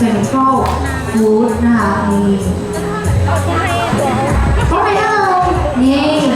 เซ็นทรัลฟูดนะคะนี่เพราะไปเลยนี่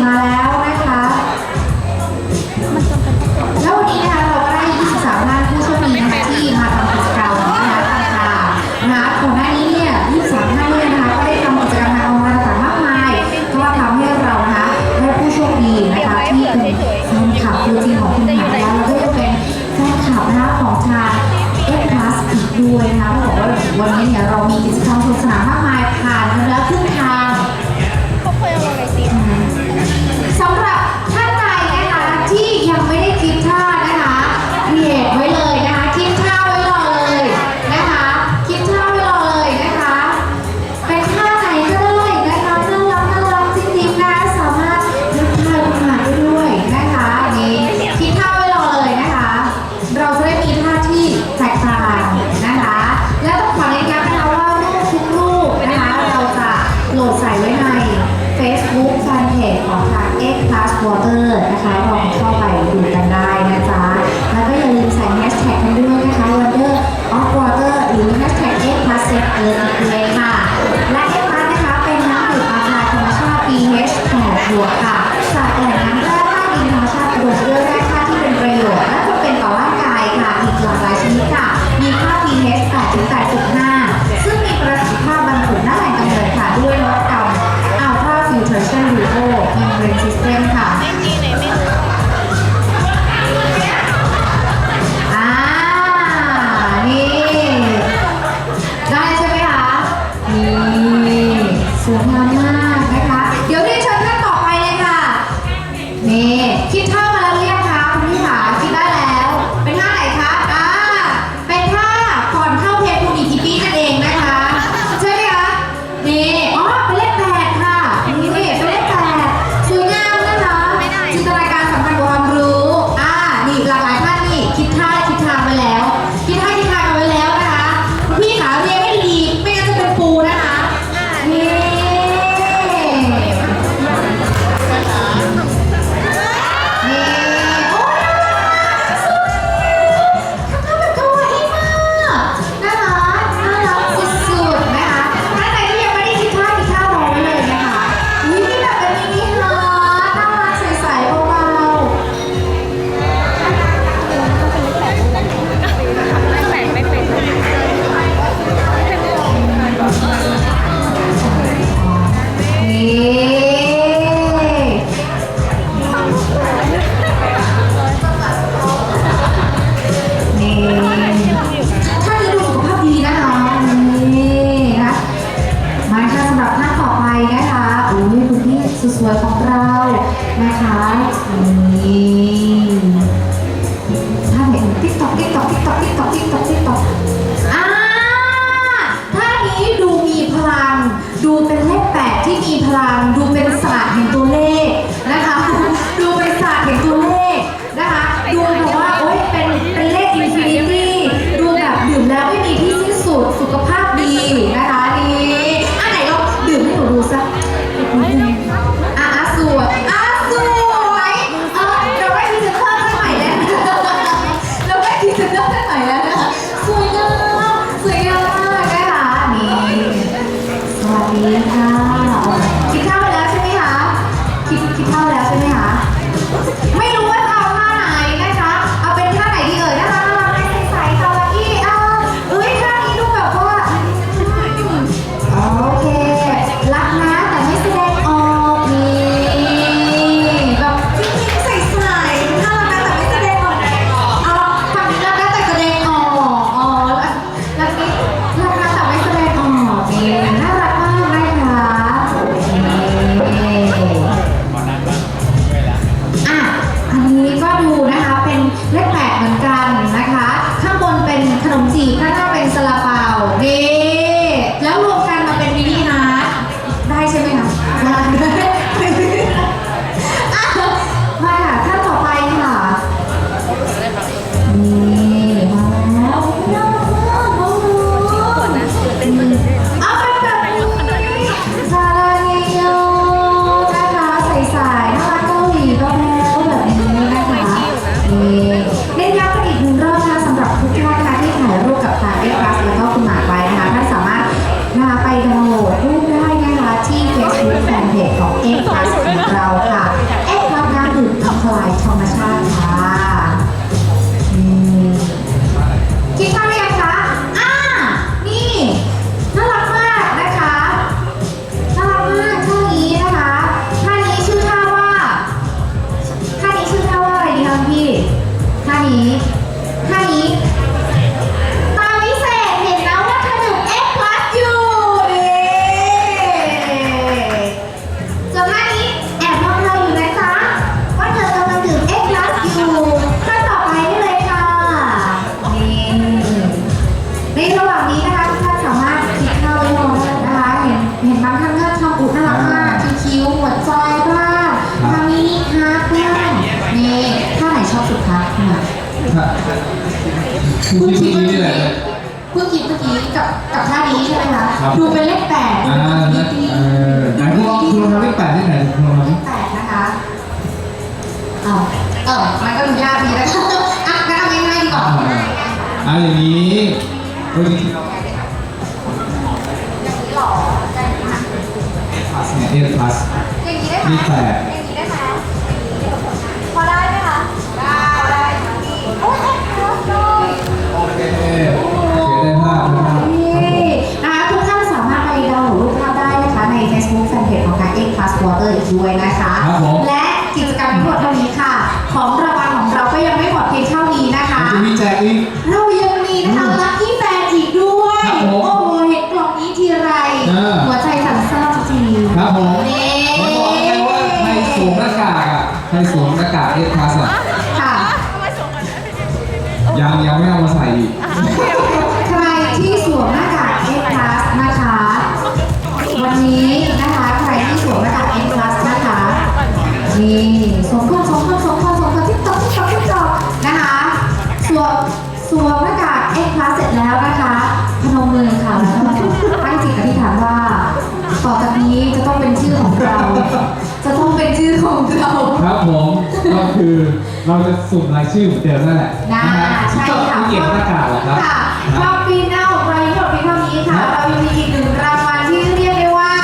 ใช่ไหมคะ ครับ ดูเป็นเลขแปดดูอ่าเป็นนะดีเออไหนคุณลองคุณลองทำเลขแปดที่ไหนคุณลองทำเลดิขแปดนะคะเออเออมันก็ดูยากดีนะคะอะงั้นเอาง่ายๆดีกว่าอ่าอ่าอย่างนี้เมื่อกี้เราอย่างนี้หรออย่างนี้ค่ะพลัสเนี่ยเอพลัสอย่างนี้ได้ไหมมีแปด อย่าง Facebook Fanpage ของการ X Plus Water อีกด้วยนะคะ ครับผม และกิจกรรมทั้งหมดเท่านี้ค่ะ ของรางวัลของเราก็ยังไม่หมดเพียงเท่านี้นะคะ จะมีแจกอีก เรา ของเรา ครับผมก็คือเราจะสุ่มรายชื่อเหมือนเดิมนั่นแหละนะนะฮะใช่ก็ค่ะไม่เกี่ยวกับหน้ากากหรอกครับ ค่ะนะรอบปีหน้าของเรายังไม่หมดเพียงเท่านี้ค่ะ ครับ เรายังมีอีกหนึ่งรางวัลที่เรียกได้ว่า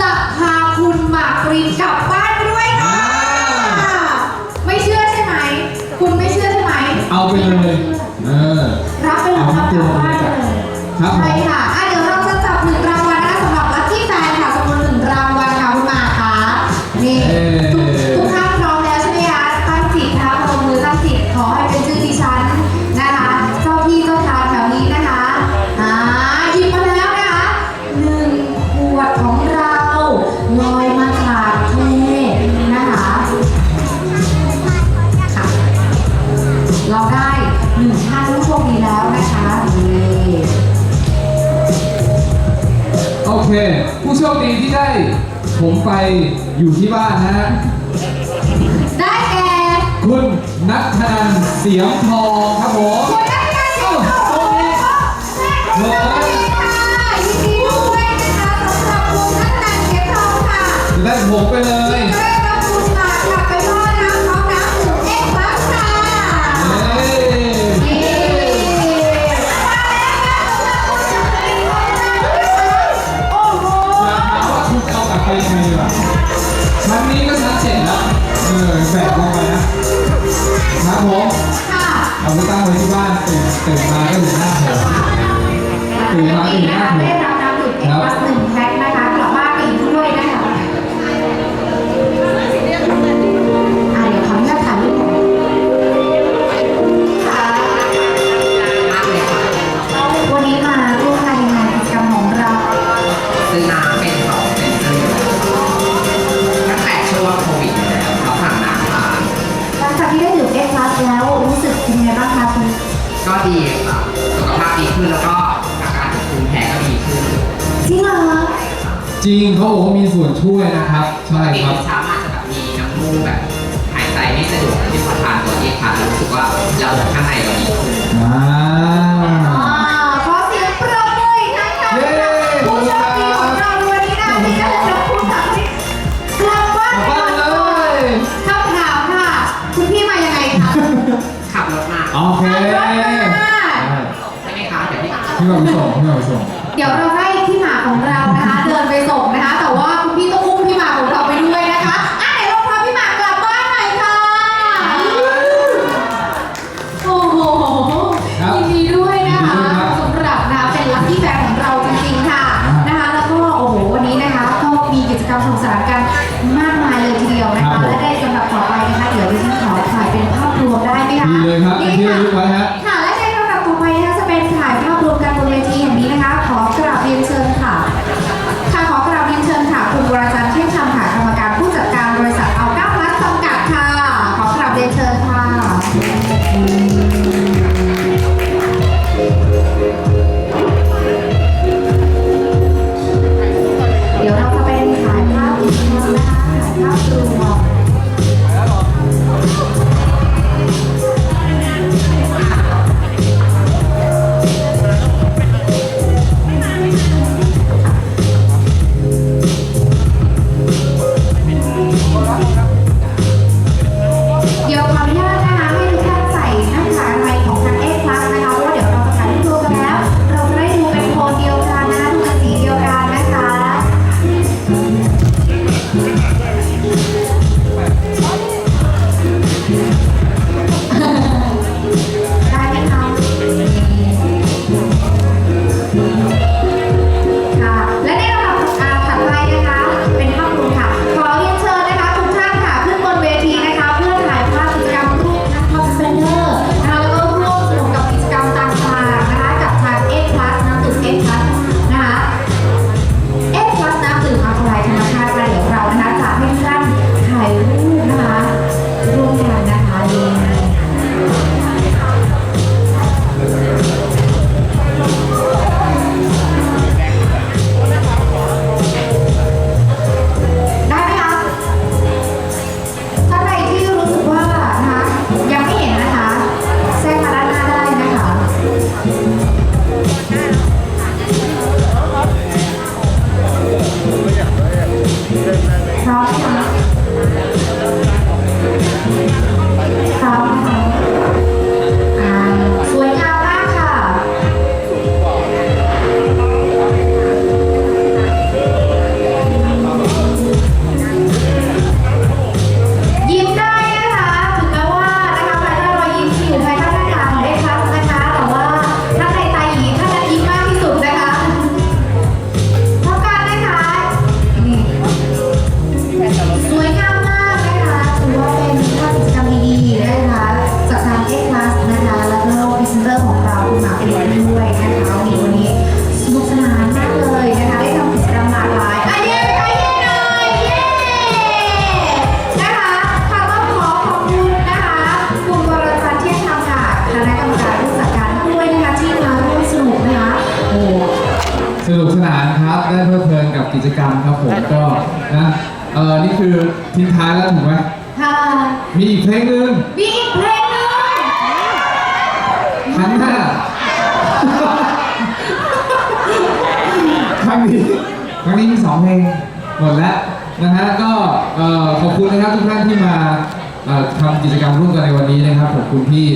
จะพาคุณหมากปรินกลับบ้านไปด้วยค่ะ ไม่เชื่อใช่ไหม คุณไม่เชื่อใช่ไหมเอาไปเลย เออ รับไปเลยครับกลับบ้านไปเลย ครับผม ใช่ ดีที่ได้ผมไปอยู่ที่บ้านนะฮะ ได้แก่คุณนัทธนันเสียงทองครับผม คุณนักการเสียงทองและคุณนักการค่ะยินดีด้วยนะคะสำหรับคุณนักการเสียงทองค่ะจะได้ผมไปเลย แบกลงไปนะครับผมค่ะเอาไปตั้งไว้ที่บ้านตื่นตื่นมาก็ถึงหน้าผมตื่นมาถึงหน้าผมได้รับน้ำดื่มเอ็กซ์บัสหนึ่งแพ็ค ก็ดีค่ะสุขภาพดีขึ้นแล้วก็อาการภูมิแพ้ก็ดีขึ้นจริงเหรอจริงเขาบอกว่ามีส่วนช่วยนะครับใช่ปกติครับ เช้ามาจะแบบมีน้ำมูกแบบหายใจไม่สะดวกที่พอทานตัวเอกทานแล้วรู้สึกว่าเราข้างในเราดีขึ้น อ่า ดี๋ยวพี่พี่มาสองพี่มาไปส่งเดี๋ยวเราให้ที่มาของเรา กับกิจกรรมครับผมก็นะเออนี่คือทิ้งท้ายแล้วถูกไหมค่ะมีอีกเพลงหนึ่งมีอีกเพลงหนึงครั้งหน้าครั้งนี้ครั้งนี้มีสองเพลงหมดแล้วนะฮะก็เอ่อขอบคุณนะครับทุกท่านที่มาเอ่อทำกิจกรรมร่วมกันในวันนี้นะครับขอบคุณที่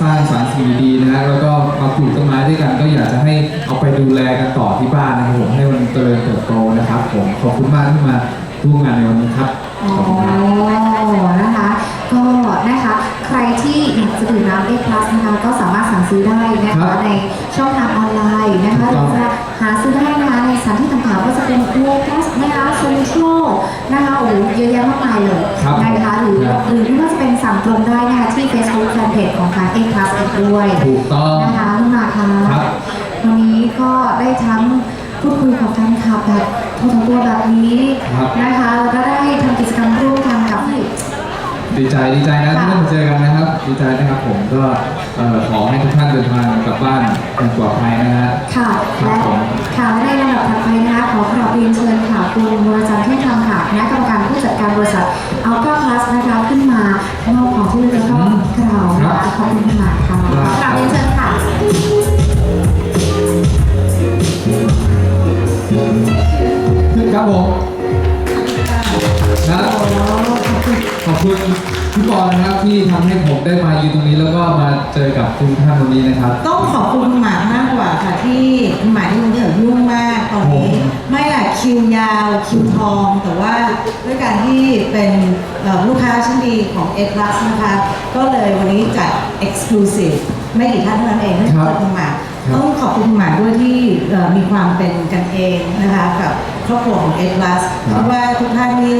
สร้างสรรค์สิ่งดีๆนะฮะแล้วก็มาปลูกต้นไม้ด้วยกัน ก็อยากจะให้เอาไปดูแลกันต่อที่บ้านนะครับผมให้มันเจริญเติบโตนะครับผมขอบคุณมากที่มาร่วมงานในวันนี้ครับอ๋อขอบคุณครับ นะคะ ก็นะคะ ใครที่อยากจะดื่มน้ำเอ plus นะคะก็สามารถสั่งซื้อได้นะครัคะบในช่องทางออนไลน์นะคะหถูรืกอต้องจะ หาซื้อได้นะคะในสถานที่ต่างๆก็จะเป็นโลตัสนะคะเซ็นทรัลนะคะโอ้โหเยอะแยะมากมายเลยครับนะคะหรือครับหรือไม่ว่าจะเป็นสั่งตรงได้นะคะที่ Facebook Fanpage ของทางเอ plus อีกด้วยถูกต้องนะคะคุณหมาค่ะครับวันนี้ก็ได้ทั้งพูดคุยกับแฟนคลับแบบตัวต่อตัวแบบนี้ครับนะคะแล้วก็ได้ทำกิจกรรมร่วมกันกับดีใจดีใจนะที่ได้มาเจอกันนะครับ ดีใจนะครับผมก็เอ่อ ขอให้ทุกท่านเดินทางกลับบ้านอย่างปลอดภัยนะฮะค่ะครับและผมค่ะและในลำดับถัดไปนะคะขอกราบเรียนเชิญค่ะคุณวรจันทร์เที่ยงธรรมค่ะคณะกรรมการผู้จัดการบริษัทอัลตร้าพลัสนะคะขึ้นมามอบของที่ระลึกแล้วก็กล่าวนะคะขอบคุณขนาดค่ะขอกราบเรียนเชิญค่ะครับผมนะขอบคุณ พี่ปอนนะครับที่ทำให้ผมได้มายืนตรงนี้แล้วก็มาเจอกับทุกท่านวันนี้นะครับ ต้องขอบคุณคุณหมากมากกว่าค่ะที่คุณหมากที่มันเถอะยุ่งมากตอนนี้โอ้ไม่อะคิวยาวคิวทอง แต่ว่าด้วยการที่เป็นเอ่อลูกค้าชั้นดีของ A Plus นะคะ ก็เลยวันนี้จัด Exclusive ไม่กี่ท่านเท่านั้นเองนั่นครับคือคุณหมากครับต้องขอบคุณคุณหมากด้วยที่เอ่อมีความเป็นกันเองนะคะกับ ครอบครัวของ A Plus คิดว่าทุกท่านนี่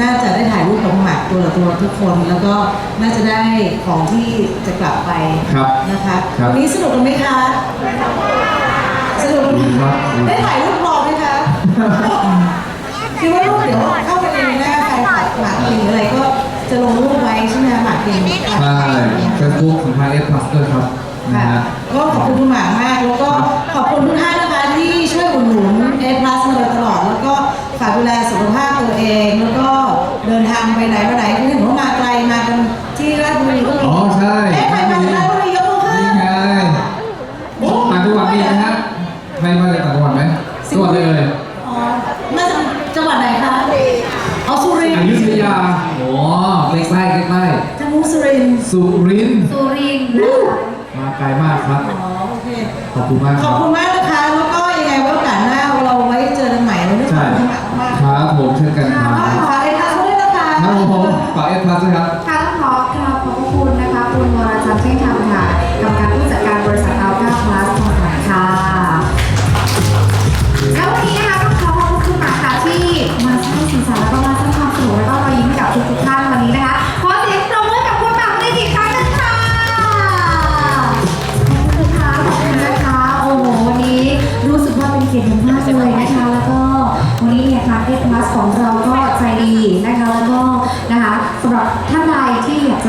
น่าจะได้ถ่ายรูปกับคุณหมากตัวต่อตัวทุกคนแล้วก็น่าจะได้ของที่จะกลับไปครับนะคะครับ วันนี้สนุกกันไหมคะสนุกดีครับได้ถ่ายรูปรอไหมคะคิดว่ารูปเดี๋ยวเข้าไปในหน้าใครถ่ายหมากพิงอะไรก็จะลงรูปไว้ใช่ไหมคะหมากพิงใช่เฟซบุ๊กของทางเอสพลัสด้วยครับนะค่ะฮะก็ขอบคุณคุณหมากมากแล้วก็ขอบคุณทุกท่านนะคะ ที่ช่วยอุดหนุน A Plus มาโดยตลอด แล้วก็ฝากดูแลสุขภาพตัวเอง แล้วก็เดินทางไปไหนมาไหนที่เห็นว่ามาไกลมากันที่ราชบุรีก็มีอ๋อใช่ เอ๊ะใครมาจากราชบุรียกมือขึ้น นี่ไงต่างจังหวัดมีไหมฮะใครมาจากต่างจังหวัดไหมจังหวัดเลย อ๋อมาจากจังหวัดไหนคะอ๋อสุรินทอร์ยุธยาโอ้ใกล้ใกล้ใกล้จังหวัดสุรินทร์ๆสุรินทร์สุรินทร์นะคะ มาไกลมากครับ อ๋อ โอเค ขอบคุณมากขคอรับบคุณ เช่นกันครับขอให้ท่านด้วยนะคะครับผมฝากเอสพลัสด้วยครับค่ะต้องขอกราบขอบคุณนะคะ คุณวรจันทร์เที่ยงธรรมค่ะกรรมการผู้จัดการบริษัทอัลตร้า